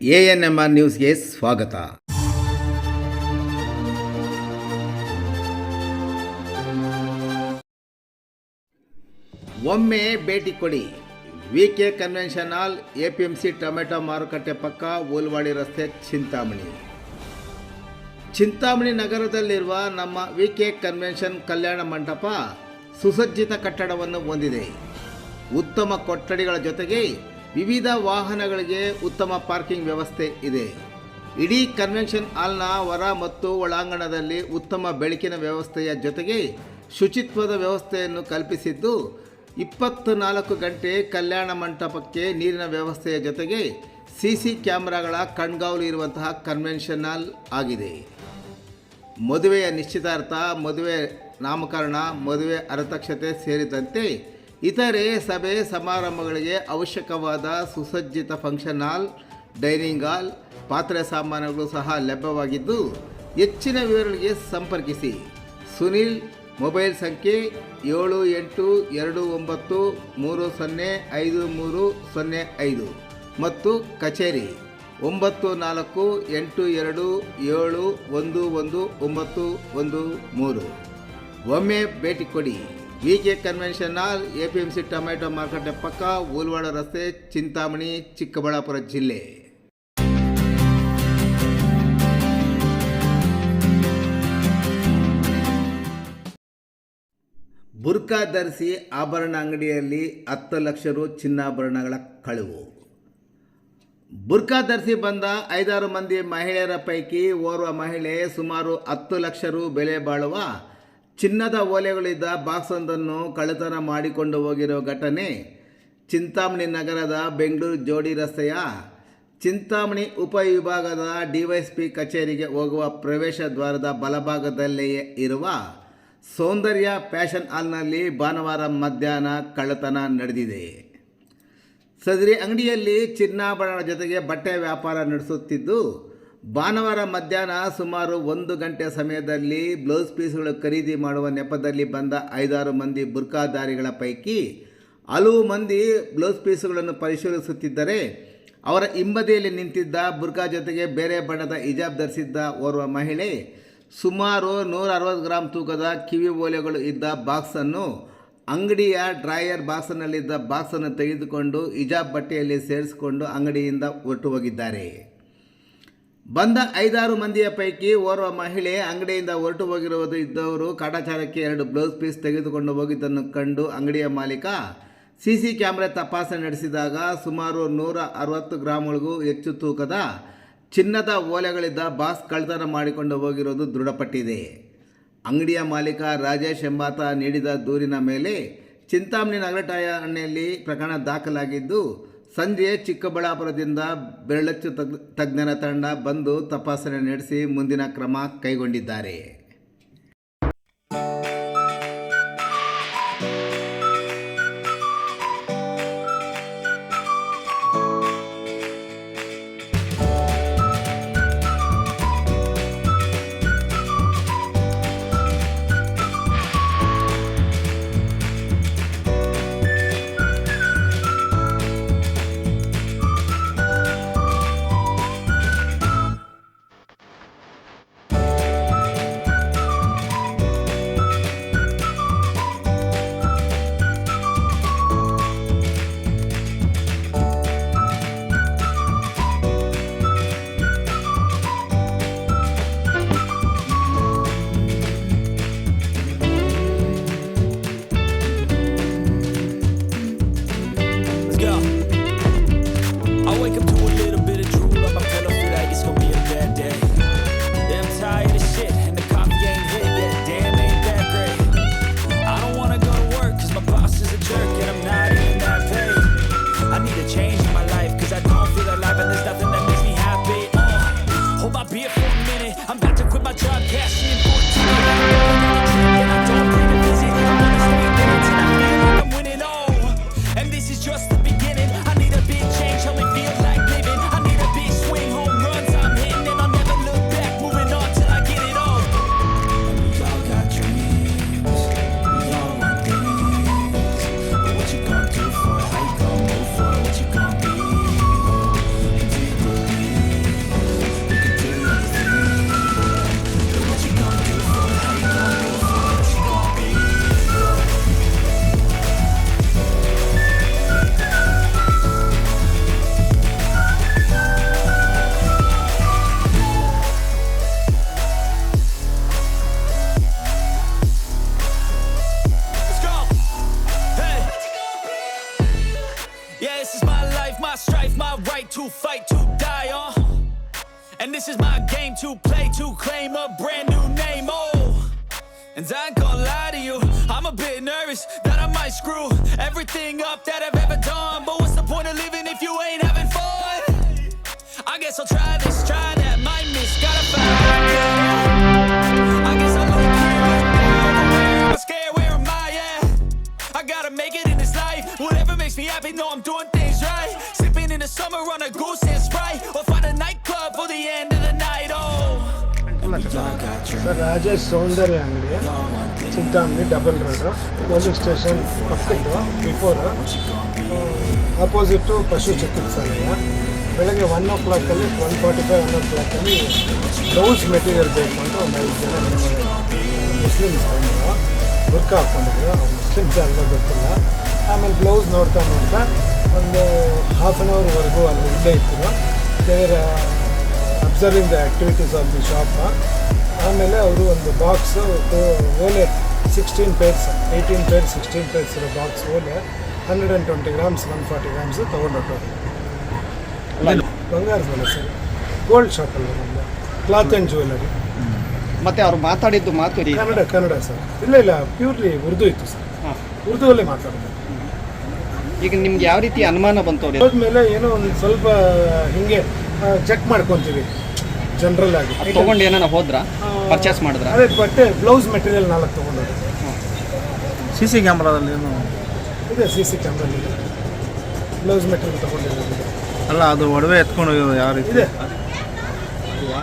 A N M R ನ್ಯೂಸ್ಗೆ ಸ್ವಾಗತ. ಒಮ್ಮೆ ಭೇಟಿ ಕೊಡಿ. V K convention hall A P M C tomato ಮಾರುಕಟ್ಟೆ ಪಕ್ಕ ಓಲ್ವಾಡಿ ರಸ್ತೆ ಚಿಂತಾಮಣಿ. ಚಿಂತಾಮಣಿ ನಗರದಲ್ಲಿರುವ ನಮ್ಮ V K convention Kalyana Mantapa ಸುಸಜ್ಜಿತ ಕಟ್ಟಡವನ್ನು ಹೊಂದಿದೆ. ಉತ್ತಮ ಕೊಠಡಿಗಳ ಜೊತೆಗೆ ವಿವಿಧ ವಾಹನಗಳಿಗೆ ಉತ್ತಮ ಪಾರ್ಕಿಂಗ್ ವ್ಯವಸ್ಥೆ ಇದೆ. ಇಡೀ ಕನ್ವೆನ್ಷನ್ ಹಾಲ್ನ ಹೊರ ಮತ್ತು ಒಳಾಂಗಣದಲ್ಲಿ ಉತ್ತಮ ಬೆಳಕಿನ ವ್ಯವಸ್ಥೆಯ ಜೊತೆಗೆ ಶುಚಿತ್ವದ ವ್ಯವಸ್ಥೆಯನ್ನು ಕಲ್ಪಿಸಿದ್ದು ಇಪ್ಪತ್ತು ನಾಲ್ಕು ಗಂಟೆ ಕಲ್ಯಾಣ ಮಂಟಪಕ್ಕೆ ನೀರಿನ ವ್ಯವಸ್ಥೆಯ ಜೊತೆಗೆ ಸಿ ಸಿ ಕ್ಯಾಮ್ರಾಗಳ ಕಣ್ಗಾವಲು ಇರುವಂತಹ ಕನ್ವೆನ್ಷನ್ ಹಾಲ್ ಆಗಿದೆ. ಮದುವೆಯ ನಿಶ್ಚಿತಾರ್ಥ, ಮದುವೆ ನಾಮಕರಣ, ಮದುವೆ ಅರತಕ್ಷತೆ ಸೇರಿದಂತೆ ಇತರೆ ಸಭೆ ಸಮಾರಂಭಗಳಿಗೆ ಅವಶ್ಯಕವಾದ ಸುಸಜ್ಜಿತ ಫಂಕ್ಷನ್ ಹಾಲ್ ಡೈನಿಂಗ್ ಹಾಲ್ ಪಾತ್ರೆ ಸಾಮಾನುಗಳು ಸಹ ಲಭ್ಯವಾಗಿದ್ದು, ಹೆಚ್ಚಿನ ವಿವರಗಳಿಗೆ ಸಂಪರ್ಕಿಸಿ. ಸುನಿಲ್, ಮೊಬೈಲ್ ಸಂಖ್ಯೆ ಏಳು ಎಂಟು ಎರಡು ಒಂಬತ್ತು ಮೂರು ಸೊನ್ನೆ ಐದು ಮೂರು ಸೊನ್ನೆ ಐದು ಮತ್ತು ಕಚೇರಿ ಒಂಬತ್ತು ನಾಲ್ಕು ಎಂಟು ಎರಡು ಏಳು ಒಂದು ಒಂದು ಒಂಬತ್ತು ಒಂದು ಮೂರು. ಒಮ್ಮೆ ಭೇಟಿ ಕೊಡಿ. K convention hall A P M C tomato ಮಾರುಕಟ್ಟೆ ಪಕ್ಕ ಓಲ್ವಾಡ ರಸ್ತೆ, ಚಿಂತಾಮಣಿ, ಚಿಕ್ಕಬಳ್ಳಾಪುರ ಜಿಲ್ಲೆ. ಬುರ್ಕಾ ಧರಿಸಿ ಆಭರಣ ಅಂಗಡಿಯಲ್ಲಿ ಹತ್ತು ಲಕ್ಷ ರು ಚಿನ್ನಾಭರಣಗಳ ಕಳುವು. ಬುರ್ಕಾ ಧರಿಸಿ ಬಂದ ಐದಾರು ಮಂದಿ ಮಹಿಳೆಯರ ಪೈಕಿ ಓರ್ವ ಮಹಿಳೆ ಸುಮಾರು ಹತ್ತು ಲಕ್ಷ ರು ಬೆಲೆ ಬಾಳುವ ಚಿನ್ನದ ಓಲೆಗಳಿದ್ದ ಬಾಕ್ಸೊಂದನ್ನು ಕಳ್ಳತನ ಮಾಡಿಕೊಂಡು ಹೋಗಿರೋ ಘಟನೆ. ಚಿಂತಾಮಣಿ ನಗರದ ಬೆಂಗಳೂರು ಜೋಡಿ ರಸ್ತೆಯ ಚಿಂತಾಮಣಿ ಉಪವಿಭಾಗದ ಡಿವೈಎಸ್ಪಿ ಕಚೇರಿಗೆ ಹೋಗುವ ಪ್ರವೇಶ ದ್ವಾರದ ಬಲಭಾಗದಲ್ಲಿಯೇ ಇರುವ ಸೌಂದರ್ಯ ಫ್ಯಾಷನ್ ಹಾಲ್ನಲ್ಲಿ ಭಾನುವಾರ ಮಧ್ಯಾಹ್ನ ಕಳ್ಳತನ ನಡೆದಿದೆ. ಸದರಿ ಅಂಗಡಿಯಲ್ಲಿ ಚಿನ್ನಾಭರಣದ ಜೊತೆಗೆ ಬಟ್ಟೆ ವ್ಯಾಪಾರ ನಡೆಸುತ್ತಿದ್ದು ಭಾನುವಾರ ಮಧ್ಯಾಹ್ನ ಸುಮಾರು ಒಂದು ಗಂಟೆ ಸಮಯದಲ್ಲಿ ಬ್ಲೌಸ್ ಪೀಸ್ಗಳು ಖರೀದಿ ಮಾಡುವ ನೆಪದಲ್ಲಿ ಬಂದ ಐದಾರು ಮಂದಿ ಬುರ್ಕಾಧಾರಿಗಳ ಪೈಕಿ ಹಲವು ಮಂದಿ ಬ್ಲೌಸ್ ಪೀಸ್ಗಳನ್ನು ಪರಿಶೀಲಿಸುತ್ತಿದ್ದರೆ ಅವರ ಹಿಂಬದಿಯಲ್ಲಿ ನಿಂತಿದ್ದ ಬುರ್ಕಾ ಜೊತೆಗೆ ಬೇರೆ ಬಣ್ಣದ ಹಿಜಾಬ್ ಧರಿಸಿದ್ದ ಓರ್ವ ಮಹಿಳೆ ಸುಮಾರು ನೂರ ಅರವತ್ತು ಗ್ರಾಂ ತೂಕದ ಕಿವಿ ಓಲೆಗಳು ಇದ್ದ ಬಾಕ್ಸನ್ನು ಅಂಗಡಿಯ ಡ್ರಾಯರ್ ಬಾಕ್ಸ್ನಲ್ಲಿದ್ದ ಬಾಕ್ಸನ್ನು ತೆಗೆದುಕೊಂಡು ಹಿಜಾಬ್ ಬಟ್ಟೆಯಲ್ಲಿ ಸೇರಿಸಿಕೊಂಡು ಅಂಗಡಿಯಿಂದ ಹೊರಟು ಹೋಗಿದ್ದಾರೆ. ಬಂದ ಐದಾರು ಮಂದಿಯ ಪೈಕಿ ಓರ್ವ ಮಹಿಳೆ ಅಂಗಡಿಯಿಂದ ಹೊರಟು ಹೋಗಿರುವುದು ಇದ್ದವರು ಕಾಟಾಚಾರಕ್ಕೆ ಎರಡು ಬ್ಲೌಸ್ ಪೀಸ್ ತೆಗೆದುಕೊಂಡು ಹೋಗಿದ್ದನ್ನು ಕಂಡು ಅಂಗಡಿಯ ಮಾಲೀಕ ಸಿ ಸಿ ಕ್ಯಾಮ್ರಾ ತಪಾಸಣೆ ನಡೆಸಿದಾಗ ಸುಮಾರು ನೂರ ಅರವತ್ತು ಗ್ರಾಮ್ಗಳಿಗೂ ಹೆಚ್ಚು ತೂಕದ ಚಿನ್ನದ ಓಲೆಗಳಿದ್ದ ಬಾಸ್ ಕಳ್ತನ ಮಾಡಿಕೊಂಡು ಹೋಗಿರೋದು ದೃಢಪಟ್ಟಿದೆ. ಅಂಗಡಿಯ ಮಾಲೀಕ ರಾಜೇಶ್ ಎಂಬಾತ ನೀಡಿದ ದೂರಿನ ಮೇಲೆ ಚಿಂತಾಮಣಿ ನಗರ ಠಾಣೆಯಲ್ಲಿ ಪ್ರಕರಣ ದಾಖಲಾಗಿದ್ದು ಸಂಜೆ ಚಿಕ್ಕಬಳ್ಳಾಪುರದಿಂದ ಬೆರಳಚ್ಚು ತಜ್ಞರ ತಂಡ ಬಂದು ತಪಾಸಣೆ ನಡೆಸಿ ಮುಂದಿನ ಕ್ರಮ ಕೈಗೊಂಡಿದ್ದಾರೆ. my strife, my right to fight, to die on. Uh. And this is my game to play, to claim a brand new name, oh. And I ain't gonna lie to you, I'm a bit nervous that I might screw everything up that I've ever done. But what's the point of living if you ain't having fun? I guess I'll try this, try that, might miss, gotta find I guess I'm looking I'm scared, where am I at? I gotta make it in this life, whatever makes me happy, know I'm doing things right. In the summer on a goose and spray or find a nightclub for the end of the night. Oh. Sir Rajesh Soundarya ಅಂಗಡಿ Chintamani double road police station ಪಕ್ಕದ್ದು before opposite ಪಶು ಚಿಕಿತ್ಸಾಲಯ ಬೆಳಗ್ಗೆ one ಓ ಕ್ಲಾಕಲ್ಲಿ one forty five one ಓ ಕ್ಲಾಕಲ್ಲಿ blouse material ಬೇಕು ಅಂತ ಒಂದು ಐದು ಜನ ಮುಸ್ಲಿಮ್ಸ್ ಬಂದರು ಬುರ್ಕ ಹಾಕ್ಕೊಂಡಿದ್ರು ಮುಸ್ಲಿಮ್ಸ್ ಅಲ್ವ ಗೊತ್ತಿಲ್ಲ ಆಮೇಲೆ ಬ್ಲೌಸ್ ನೋಡ್ತಾ ನೋಡ್ತಾ ಒಂದು ಹಾಫ್ ಆನ್ ಅವರ್ವರೆಗೂ ಅಲ್ಲಿ ಇಲ್ಲೇ ಇತ್ತು ದೇವರ observing the activities of the shop ಆಮೇಲೆ ಅವರು ಒಂದು ಬಾಕ್ಸು ಓಲೆ sixteen pairs eighteen pair sixteen pairs ಇರೋ ಬಾಕ್ಸ್ ಓಲೆ hundred and twenty grams one forty grams ತೊಗೊಂಡೊಟ್ಟು ಬಂಗಾರ ಮೇಲೆ ಸರ್ ಗೋಲ್ಡ್ ಶಾಪಲ್ಲಿ ನಮ್ಮದು ಕ್ಲಾತ್ ಆ್ಯಂಡ್ ಜ್ಯುವೆಲರಿ ಮತ್ತೆ ಅವ್ರು ಮಾತಾಡಿದ್ದು ಮಾತು ಕನ್ನಡ ಕನ್ನಡ ಸರ್. ಇಲ್ಲ ಇಲ್ಲ ಪ್ಯೂರ್ಲಿ ಉರ್ದು ಇತ್ತು ಸರ್. ಉರ್ದುವಲ್ಲೇ ಮಾತಾಡೋದು. ಈಗ ನಿಮ್ಗೆ ಯಾವ ರೀತಿ ಅನುಮಾನ ಬಂತು ಅವ್ರಿಗೆ? ಹೋದ್ಮೇಲೆ ಏನೋ ಒಂದು ಸ್ವಲ್ಪ ಹಿಂಗೆ ಚೆಕ್ ಮಾಡ್ಕೊಂತೀವಿ. ಜನರಲ್ ಆಗಿ. ಅದ್ ತಗೊಂಡು ಏನಾರ ಹೋದ್ರ? ಪರ್ಚೇಸ್ ಮಾಡಿದ್ರ? ಅದೇ ಬಟ್ಟೆ ಬ್ಲೌಸ್ ಮೆಟೀರಿಯಲ್ ನಾಲ್ಕು ತೊಗೊಂಡೋದು. ಸಿ ಸಿ ಕ್ಯಾಮ್ರಾದಲ್ಲಿ ಏನು? ಇದೆ ಸಿ ಸಿ ಕ್ಯಾಮ್ರಲ್ಲಿ ಬ್ಲೌಸ್ ಮೆಟೀರಿಯಲ್ ತೊಗೊಂಡಿರೋದು. ಅಲ್ಲ ಅದು ಒಡವೆ ಎತ್ಕೊಂಡು ಯಾವ ರೀತಿ? ಇದೆ.